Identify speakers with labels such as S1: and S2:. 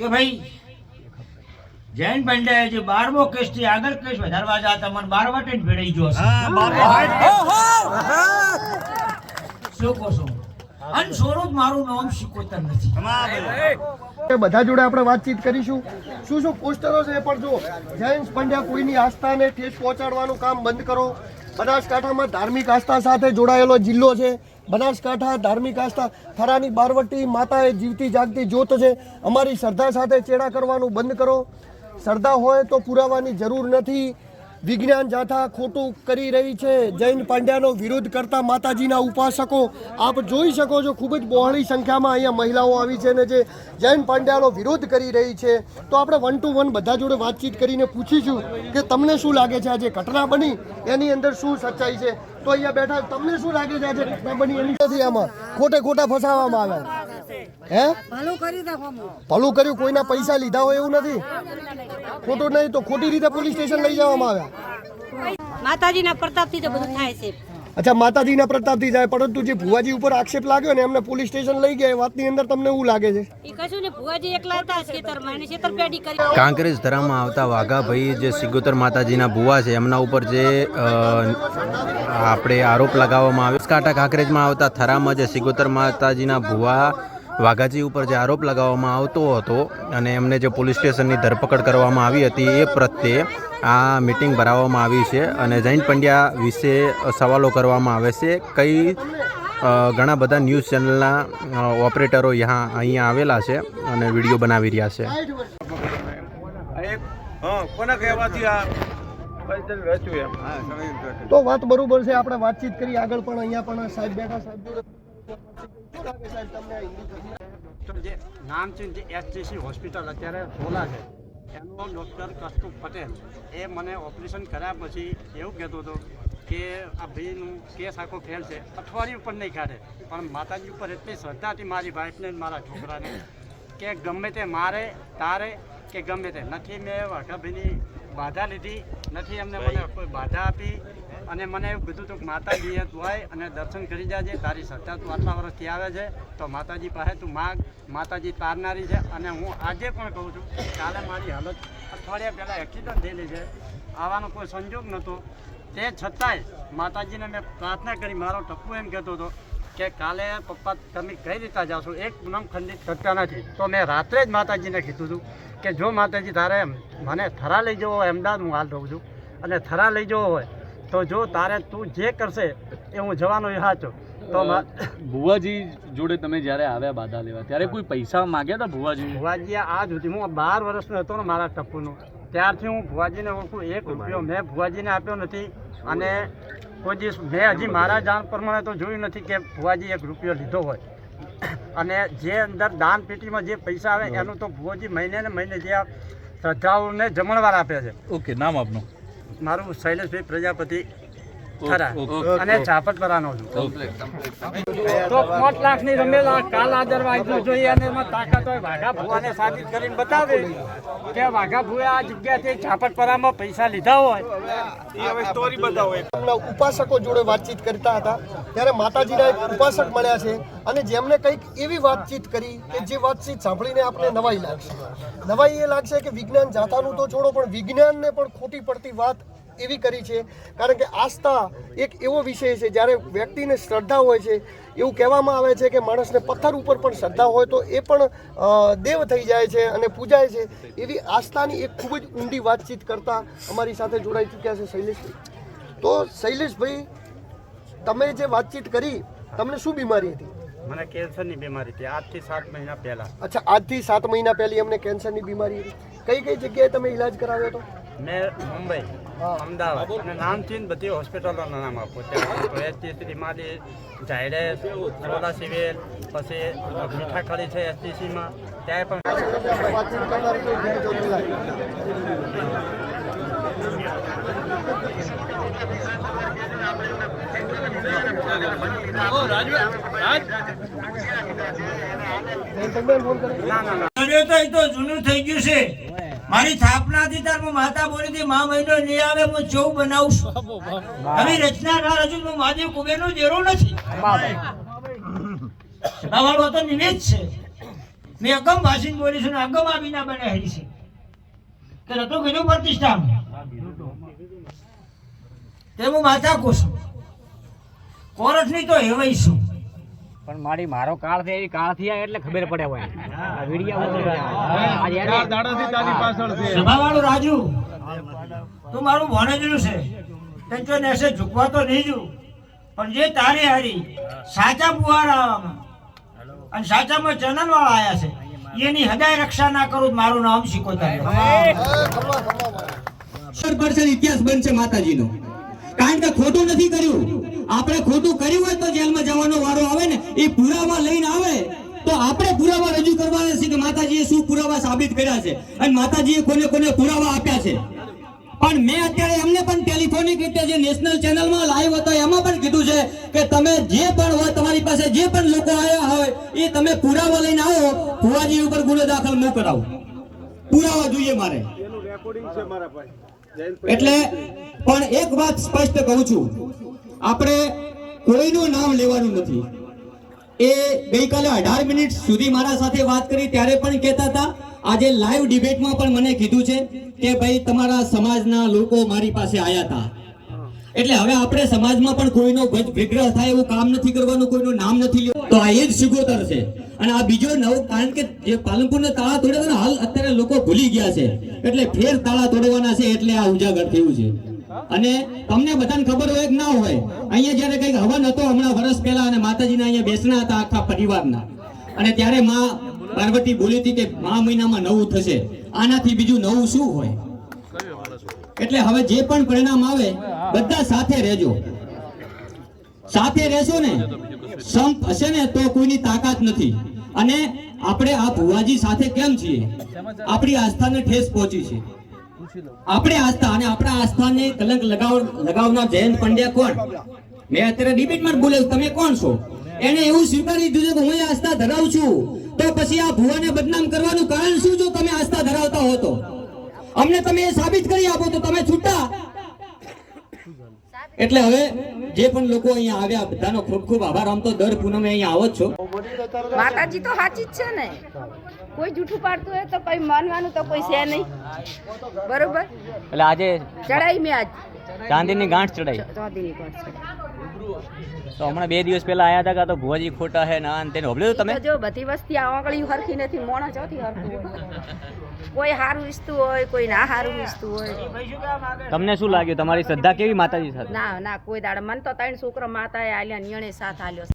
S1: કે ભાઈ જૈન પંડ્યાએ જે બારમો કેસથી આગળ કેસ વધારવા જતા મને બાર વાટે જ ભેળાઈ ગયો શું કહો છો? અન સ્વરૂપ મારું નામ શીખોતર નથી.
S2: બધા જોડે આપણે વાતચીત કરીશું. શું શું પોસ્ટરો છે એ પણ જો જૈન પંડ્યા કોઈની આસ્થાને ઠેસ પહોંચાડવાનું કામ બંધ કરો. બનાસકાંઠામાં ધાર્મિક આસ્થા સાથે જોડાયેલો જિલ્લો છે. બનાસકાંઠા, ધાર્મિક આસ્થા, થરાની બારવટી માતાએ જીવતી જાગતી જ્યોત છે. અમારી શ્રદ્ધા સાથે ચેડા કરવાનું બંધ કરો. શ્રદ્ધા હોય તો પુરાવાની જરૂર નથી. વિજ્ઞાન જાથા ખોટું કરી રહી છે. જૈન પાંડ્યાનો વિરોધ કરતા માતાજીના ઉપાસકો, આપ જોઈ શકો છો, ખૂબ જ બહોળી સંખ્યામાં અહીંયા મહિલાઓ આવી છે ને જે જૈન પાંડ્યાનો વિરોધ કરી રહી છે. તો આપણે વન ટુ વન બધા જોડે વાતચીત કરીને પૂછીશું કે તમને શું લાગે છે આ જે ઘટના બની? એની અંદર શું સચ્ચાઈ છે? તો અહીંયા બેઠા તમને શું લાગે છે આજે ઘટના બની એની નથી આમાં? ખોટે ખોટા ફસાવવામાં આવ્યા હે?
S3: ભલું કરી
S2: ભલું કર્યું કોઈના પૈસા લીધા હોય એવું નથી? ખોટું નહીં તો ખોટી રીતે પોલીસ સ્ટેશન લઈ જવામાં આવ્યા
S3: માતાજીના પ્રતાપથી તો બધું થાય છે.
S2: અચ્છા માતાજીના પ્રતાપથી જાય પરંતુ જે ભુવાજી ઉપર આક્ષેપ લાગ્યો ને એમને પોલીસ સ્ટેશન લઈ ગયા વાતની અંદર તમને એવું લાગે છે?
S3: એ કશું ને ભુવાજી એકલા હતા ખેતરમાં એને છેતરપેટી કરી.
S4: કાંકરેજ ધરામાં આવતા વાઘાભાઈ જે સિગોતર માતાજીના ભુવા છે એમના ઉપર જે અ, આપણે આરોપ લગાવવામાં આવ્યો. કાંટા કાંકરેજમાં આવતા થરામાં જે સિગોતર માતાજીના ભુવા વાઘાજી ઉપર જે આરોપ લગાવવામાં આવતો હતો અને એમને જે પોલીસ સ્ટેશનની ધરપકડ કરવામાં આવી હતી એ પ્રત્યે આ મિટિંગ ભરાવવામાં આવી છે અને જૈન પંડ્યા વિશે સવાલો કરવામાં આવે છે. કઈ ઘણા બધા ન્યૂઝ ચેનલના ઓપરેટરો यहाँ અહીંયા આવેલા છે અને વીડિયો બનાવી રહ્યા છે.
S2: તો વાત બરોબર છે, આપણે વાતચીત કરી આગળ પણ, અહીંયા પણ સાહેબ બેઠા, સાહેબ શું લાગે
S5: જે નામ છે જે એસજીસી હોસ્પિટલ અત્યારે ખોલા છે. એનો ડૉક્ટર કસ્તુક પટેલ. એ મને ઓપરેશન કર્યા પછી એવું કહેતો હતો કે આ ભાઈનું કેસ આખો ફેલ છે. અઠવાડિયું પણ નહીં કાઢે. પણ માતાજી ઉપર એટલી શ્રદ્ધા હતી મારી વાઈફને મારા છોકરાને કે ગમે તે મારે, તારે કે ગમે તે. નથી, મેં વાઘાભાઈની બાધા લીધી. નથી એમને મને કોઈ બાધા આપી અને મને એવું કીધું હતું કે માતાજીએ હોય અને દર્શન કરી જાજે. તારી શ્રદ્ધા તું આટલા વર્ષથી આવે છે તો માતાજી પાસે તું માગ. માતાજી તારનારી છે અને હું આજે પણ કહું છું કાલે મારી હાલત અઠવાડિયા પહેલાં એક્સિડન્ટ થયેલી છે. આવવાનો કોઈ સંજોગ નહોતો. તે છતાંય માતાજીને મેં પ્રાર્થના કરી મારો ટપ્પુ એમ કહેતો હતો કે કાલે પપ્પા તમે કઈ રીતે જાશો? એક પૂનમ ખંડિત કરતા નથી. તો મેં રાત્રે જ માતાજીને કીધું હતું કે જો માતાજી તારે મને થરા લઈ જવો હોય અમદાવાદ હું હાલ રહું છું અને થરા લઈ જવો હોય તો જો તારે તું જે કરશે એ હું જવાનો સાચો તો
S6: ભુવાજી જોડે તમે જ્યારે આવ્યા બાધા લેવા ત્યારે કોઈ પૈસા માંગ્યા હતા ભુવાજી
S5: ભુવાજી આ સુધી હું બાર વર્ષનો હતો ને મારા ટપ્પુનો ત્યારથી હું ભુવાજીને ઓળખું એક રૂપિયો મેં ભુવાજીને આપ્યો નથી અને કોઈ દિવસ મેં હજી મારા જાણ પ્રમાણે તો જોયું નથી કે ભુવાજી એક રૂપિયો લીધો હોય. અને જે અંદર દાન પેટીમાં જે પૈસા આવે એનું તો ભોજી મહિને ને મહિને જે આ શ્રદ્ધાળુઓને જમણવાર આપે છે.
S6: ઓકે નામ આપનું?
S5: મારું શૈલેષભાઈ પ્રજાપતિ. ખરા
S6: ઓકે.
S5: અને ઝાપટપરાનો છું. તો પાંચ લાખની રમેલા કાલ આદર વાંચવું જોઈએ અને એમાં તાકાત હોય વાઘા ભુવાને સાબિત કરીને બતાવે કે વાઘા ભુએ આ જગ્યાથી ઝાપટપરામાં પૈસા લીધા હોય.
S7: એ હવે સ્ટોરી બતાવો
S2: ઉપાસકો જોડે વાતચીત કરતા હતા. ત્યારે માતાજીના એક ઉપાસક મળ્યા છે અને જેમને કંઈક એવી વાતચીત કરી કે જે વાતચીત સાંભળીને આપણે નવાઈ લાગશે. નવાઈ એ લાગશે કે વિજ્ઞાન જાતાનું તો છોડો પણ વિજ્ઞાનને પણ ખોટી પડતી વાત એવી કરી છે. કારણ કે આસ્થા એક એવો વિષય છે જ્યારે વ્યક્તિને શ્રદ્ધા હોય છે એવું કહેવામાં આવે છે કે માણસને પથ્થર ઉપર પણ શ્રદ્ધા હોય તો એ પણ દેવ થઈ જાય છે અને પૂજાય છે. એવી આસ્થાની એક ખૂબ જ ઊંડી વાતચીત કરતા અમારી સાથે જોડાઈ ચૂક્યા છે શૈલેષભાઈ. તો શૈલેષભાઈ તમે જે વાતચીત કરી તમને શું બીમારી હતી?
S5: મને કેન્સરની બીમારી હતી. આજથી સાત મહિના પહેલા.
S2: અચ્છા આજથી સાત મહિના પહેલી અમને કેન્સરની બીમારી હતી. કઈ કઈ જગ્યાએ તમે ઈલાજ કરાવ્યો હતો?
S5: મેં મુંબઈ. અમદાવાદ. અને નામથી જ બધી હોસ્પિટલોના નામ આપું. ત્યાં એચટીસી માલી ઝાયડસ સોલા સિવિલ પછી મીઠા ખડી છે એસટીસીમાં ત્યાં પણ ના ના ના.
S1: કર્યો તો એ તો જૂનું થઈ ગયું છે. મારી સ્થાપના થી તાર માતા બોલી હતી મા મહિનો નહીં આવે, હું ચૌ બનાવું છું હવે રચનાકાર હજુ હું મહાદેવ કુબેરનો જેરો નથી. અમારો તો નિવેદ છે. મેં અગમ ભાષીને બોલી છું અગમ અગમ આવીના બને હરી છે. તે નતું કીધું પ્રતિષ્ઠા તે હું માતા કુશું કોરઠની તો હેવાઈ છું.
S8: પણ મારી મારો કાળ છે એ કાળથી એટલે ખબર પડે હોય.
S1: સભાવાળું રાજુ તું મારું ભણેજનું છે. તને તો નેસે ઝૂકવા તો નહીં જુ પણ જે તારી હારી સાચા પુહાર આવવામાં અને સાચામાં ચેનલ વાળા આવ્યા છે. એની હદાય રક્ષા ના કરું તો મારું નામ શીખો
S9: તારે ઇતિહાસ બનશે માતાજીનો. કારણ કે ખોટું નથી કર્યું. આપણે ખોટું કર્યું હોય તો જેલમાં જવાનો વારો આવે ને એ પુરાવા લઈને આવે. તો આપણે પુરાવા રજૂ કરવાના છે કે માતાજીએ શું પુરાવા સાબિત કર્યા છે? અને માતાજીએ કોને કોને પુરાવા આપ્યા છે? પણ મેં અત્યારે એમને પણ ટેલિફોનિક રીતે જે નેશનલ ચેનલમાં લાઈવ હતો એમાં પણ કીધું છે કે તમે જે પણ હોય તમારી પાસે જે પણ લોકો આવ્યા હોય એ તમે પુરાવા લઈને આવો ભુવાજી ઉપર ગુનો દાખલ ન કરાવો. પુરાવા જોઈએ મારે. એટલે પણ એક વાત સ્પષ્ટ કહું છું. આપણે કોઈનું નામ લેવાનું નથી. એ ગઈકાલે અઢાર મિનિટ સુધી મારા સાથે વાત કરી, ત્યારે પણ કહેતા હતા, આજે લાઈવ ડિબેટમાં પણ મને કીધું છે કે ભાઈ તમારા સમાજના લોકો મારી પાસે આવ્યા હતા એટલે હવે આપણે સમાજમાં પણ કોઈનો વિગ્રહ થાય એવું કામ નથી કરવાનું, કોઈનું નામ નથી લેવું તો આ એ જ સિગોતર છે. અને આ બીજો નવો, કારણ કે જે પાલનપુરના તાળા તોડ્યા હાલ અત્યારે લોકો ભૂલી ગયા છે. એટલે ફેર તાળા તોડવાના છે, એટલે આ ઉજાગર થયું છે. અને તમને બધાને ખબર હોય કે ના હોય, અહીંયા જ્યારે કંઈક હવન હતો, હમણાં વર્ષ પહેલા અને માતાજીના અહીંયા બેસના હતા આખા પરિવારના. અને ત્યારે માં પાર્વતી બોલી હતી કે મા મહિનામાં નવું થશે. આનાથી બીજું નવું શું હોય? એટલે હવે જે પણ પરિણામ આવે, બધા સાથે રહેજો. સાથે રહેશો ને? સંપ હશે ને, તો કોઈની તાકાત નથી. અને આપણે આ ભુવાજી સાથે કેમ છીએ? આપણી આસ્થાને ઠેસ પહોંચી છે. આપણે આસ્થા અને આપણા આસ્થાને કલંક લગાવ લગાવનાર જયંત પંડ્યા કોણ? મેં અત્યારે ડિબેટમાં બોલ્યો તમે કોણ છો? એને એવું સ્વીકારી દીધું કે હું એ આસ્થા ધરાવું છું. તો પછી આ ભુવાને બદનામ કરવાનું કારણ શું જો તમે આસ્થા ધરાવતા હો તો? અમને તમે એ સાબિત કરી આપો તો તમે છૂટા. એટલે હવે જે પણ લોકો અહીંયા આવ્યા બધાનો ખૂબ ખૂબ આભાર. આમ તો દર પૂનમે અહીંયા આવો જ છો.
S3: માતાજી તો સાચી જ છે ને. કોઈ જૂઠું પાડતું હોય તો કોઈ માનવાનું તો કોઈ છે નહીં. બરોબર?
S8: એટલે આજે
S3: ચડાઈ મેં આજ.
S8: ચાંદીની ગાંઠ ચડાઈ.
S3: ચાંદીની ગાંઠ ચડાઈ.
S8: તો હમણાં બે દિવસ પહેલા આયા હતા કે તો ભુવાજી ખોટા હે ના તેને હોબલ્યું તમે?
S3: જો બધી વસ્તી આંગળી હરખી નથી મોણા ચોથી હરખું કોઈ સારું ઈચ્છતું હોય કોઈ ના સારું ઈચ્છતું હોય.
S8: તમને શું લાગ્યું? તમારી શ્રદ્ધા કેવી માતાજી સાથે?
S3: ના ના કોઈ દાડા. મને તો ત્રણ છોકરા માતાએ આલ્યા નિયણે સાથ આલ્યો.